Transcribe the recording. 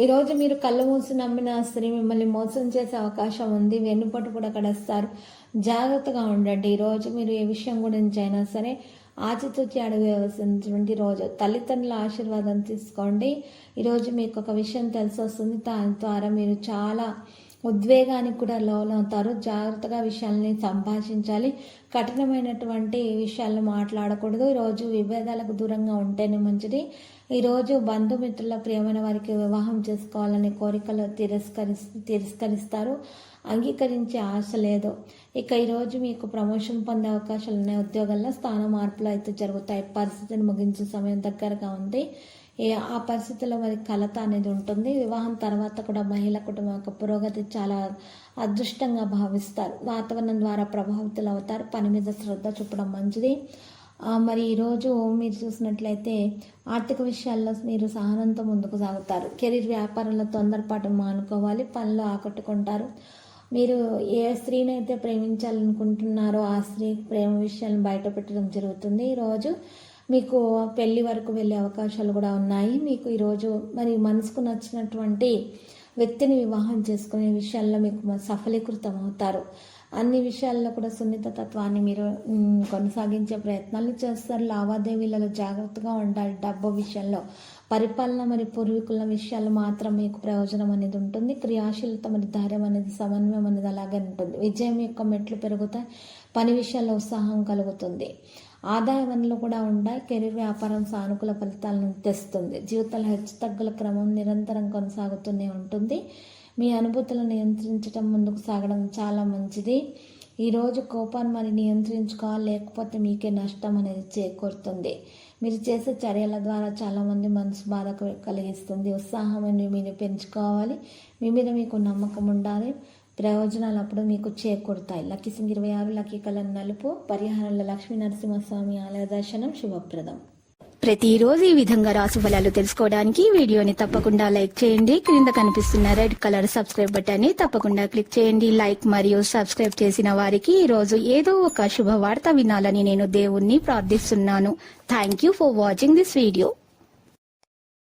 ఈరోజు మీరు కళ్ళు మూసి నమ్మిన స్త్రీ మిమ్మల్ని మోసం చేసే అవకాశం ఉంది. వెన్నుపట్టు కూడా కడస్తారు. జాగ్రత్తగా ఉండండి. ఈ రోజు మీరు ఏ విషయం గురించి అయినా సరే ఆచితూచి అడగవలసినటువంటి రోజు. తల్లిదండ్రుల ఆశీర్వాదం తీసుకోండి. ఈరోజు మీకు ఒక విషయం తెలిసి వస్తుంది. దాని ద్వారా మీరు చాలా ఉద్వేగానికి కూడా లోనవుతారు. జాగ్రత్తగా విషయాల్ని సంభాషించాలి. కఠినమైనటువంటి విషయాలను మాట్లాడకూడదు. ఈరోజు విభేదాలకు దూరంగా ఉంటేనే మంచిది. ఈరోజు బంధుమిత్రుల ప్రియమైన వారికి వివాహం చేసుకోవాలనే కోరికలు తిరస్కరి తిరస్కరిస్తారు. అంగీకరించే ఆశ లేదు. ఇక ఈరోజు మీకు ప్రమోషన్ పొందే అవకాశాలు ఉన్నాయి ఉద్యోగాల్లో స్థాన మార్పులు అయితే జరుగుతాయి. పరిస్థితిని ముగించే సమయం దగ్గరగా ఉంది. ఆ పరిస్థితుల్లో మరి కలత అనేది ఉంటుంది. వివాహం తర్వాత కూడా మహిళ కుటుంబం యొక్క పురోగతి చాలా అదృష్టంగా భావిస్తారు. వాతావరణం ద్వారా ప్రభావితులు అవుతారు. పని మీద శ్రద్ధ చూపడం మంచిది. మరి ఈరోజు మీరు చూసినట్లయితే ఆర్థిక విషయాల్లో మీరు సహనంతో ముందుకు సాగుతారు. కెరీర్ వ్యాపారంలో తొందరపాటు మానుకోవాలి. పనులు ఆకట్టుకుంటారు. మీరు ఏ స్త్రీనైతే ప్రేమించాలనుకుంటున్నారో ఆ స్త్రీ ప్రేమ విషయాలను బయట పెట్టడం జరుగుతుంది. ఈరోజు మీకు పెళ్ళి వరకు వెళ్ళే అవకాశాలు కూడా ఉన్నాయి. మీకు ఈరోజు మరి మనసుకు నచ్చినటువంటి వ్యక్తిని వివాహం చేసుకునే విషయాల్లో మీకు సఫలీకృతం అవుతారు. అన్ని విషయాల్లో కూడా సున్నిత తత్వాన్ని మీరు కొనసాగించే ప్రయత్నాలు చేస్తారు. లావాదేవీలలో జాగ్రత్తగా ఉండాలి. డబ్బు విషయంలో పరిపాలన మరి పూర్వీకుల విషయాలు మాత్రం మీకు ప్రయోజనం అనేది ఉంటుంది. క్రియాశీలత మరి ధైర్యం అనేది సమన్వయం అనేది అలాగే ఉంటుంది. విజయం యొక్క మెట్లు పెరుగుతాయి. పని విషయాల్లో ఉత్సాహం కలుగుతుంది. ఆదాయ వనరులు కూడా ఉంటాయి కెరీర్ వ్యాపారం సానుకూల ఫలితాలను తెస్తుంది. జీవితంలో హెచ్చుతగ్గుల క్రమం నిరంతరం కొనసాగుతూనే ఉంటుంది. మీ అనుభూతులను నియంత్రించడం ముందుకు సాగడం చాలా మంచిది. ఈరోజు కోపాన్ని మరి నియంత్రించుకోవాలి లేకపోతే మీకే నష్టం అనేది చేకూరుతుంది. మీరు చేసే చర్యల ద్వారా చాలామంది మనసు బాధ కలిగిస్తుంది. ఉత్సాహం అనేది మీరు పెంచుకోవాలి. మీ మీద మీకు నమ్మకం ఉండాలి. ప్రయోజనాలు అప్పుడు మీకు చేకూరుతాయి. లక్కీ సింగ్ ఇరవై ఆరు లక్కీ కలర్ నలుపు పరిహారంలో లక్ష్మీ నరసింహస్వామి ఆలయ దర్శనం శుభప్రదం. ప్రతిరోజు ఈ విధంగా రాసు ఫలాలు తెలుసుకోవడానికి వీడియోని తప్పకుండా లైక్ చేయండి. క్రింద కనిపిస్తున్న రెడ్ కలర్ సబ్స్క్రైబ్ బటన్ని తప్పకుండా క్లిక్ చేయండి. లైక్ మరియు సబ్స్క్రైబ్ చేసిన వారికి ఈ రోజు ఏదో ఒక శుభవార్త వినాలని నేను దేవుణ్ణి ప్రార్థిస్తున్నాను. Thank you for watching this video